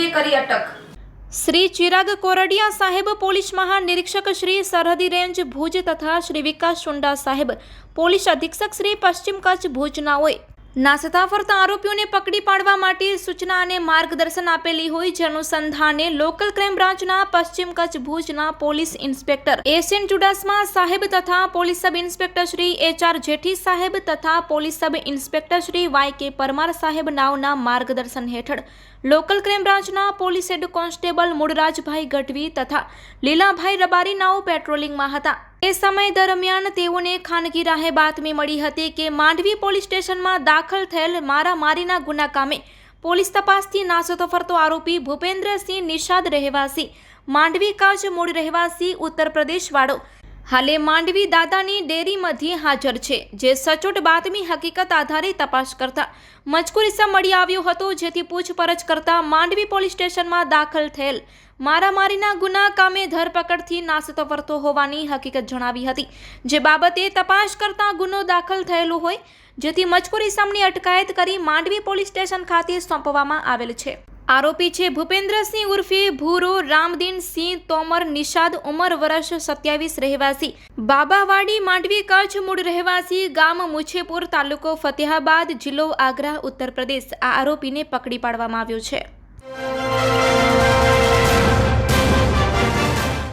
આરોપીને કરી અટક. શ્રી ચિરાગ કોરડિયા સાહેબ, પોલીસ મહાનિરીક્ષક શ્રી સરહદી રેન્જ ભુજ તથા શ્રી વિકાસ ચુંડા સાહેબ, પોલીસ અધિક્ષક શ્રી પશ્ચિમ કચ્છ ભુજનાઓએ નાસતા ફરતા આરોપીઓને પકડી પાડવા માટે સૂચના અને માર્ગદર્શન આપેલી હોય જે અનુસંધાને લોકલ ક્રાઇમ બ્રાન્ચના પશ્ચિમ કચ્છ ભુજના પોલીસ ઇન્સ્પેક્ટર એસએન ચુડાસમા સાહેબ તથા police sub inspector Shri H R Jethi સાહેબ તથા police sub inspector Shri Y K Parmar સાહેબ નાવના માર્ગદર્શન હેઠળ લોકલ ક્રાઇમ બ્રાન્ચના police head constable Mulrajbhai Gadhvi તથા લીલાભાઈ રબારી નાઓ પેટ્રોલિંગમાં હતા. એ સમય દરમિયાન તેઓને ખાનગી રાહે બાતમી મળી હતી કે માંડવી પોલીસ સ્ટેશનમાં દાખલ થયેલ મારામારીના ગુના કામે પોલીસ તપાસથી નાસતો ફરતો આરોપી ભૂપેન્દ્રસિંહ નિષાદ રહેવાસી, માંડવી કાચ મૂળ રહેવાસી ઉત્તર પ્રદેશવાળો હાલે માંડવી દાદાની ડેરીમાંથી હાજર છે, જે સચોટ બાતમી હકીકત આધારે તપાસ કરતા મજકૂર ઇસમ મળી આવ્યો હતો, જેથી પૂછપરછ કરતા માંડવી પોલીસ સ્ટેશનમાં દાખલ થયેલ મારામારીના ગુના કામે ધરપકડથી નાસતો ફરતો હોવાની હકીકત જણાવી હતી. જે બાબતે તપાસ કરતા ગુનો દાખલ થયેલો હોય, જેથી મજકૂર અટકાયત કરી માંડવી પોલીસ સ્ટેશન ખાતે સોંપવામાં આવેલ છે. આરોપી છે ભૂપેન્દ્રસિંહ ઉર્ફે ભૂરો રામદીન સિંહ તોમર નિષાદ ઉંમર વર્ષ સત્યાવીસ રહેવાસી. બાબાવાડી માંડવી કચ્છ મૂળ રહેવાસી ગામ મુછેપુર તાલુકો ફતેહાબાદ જિલ્લો આગ્રા ઉત્તર પ્રદેશ આ આરોપીને પકડી પાડવામાં આવ્યો છે.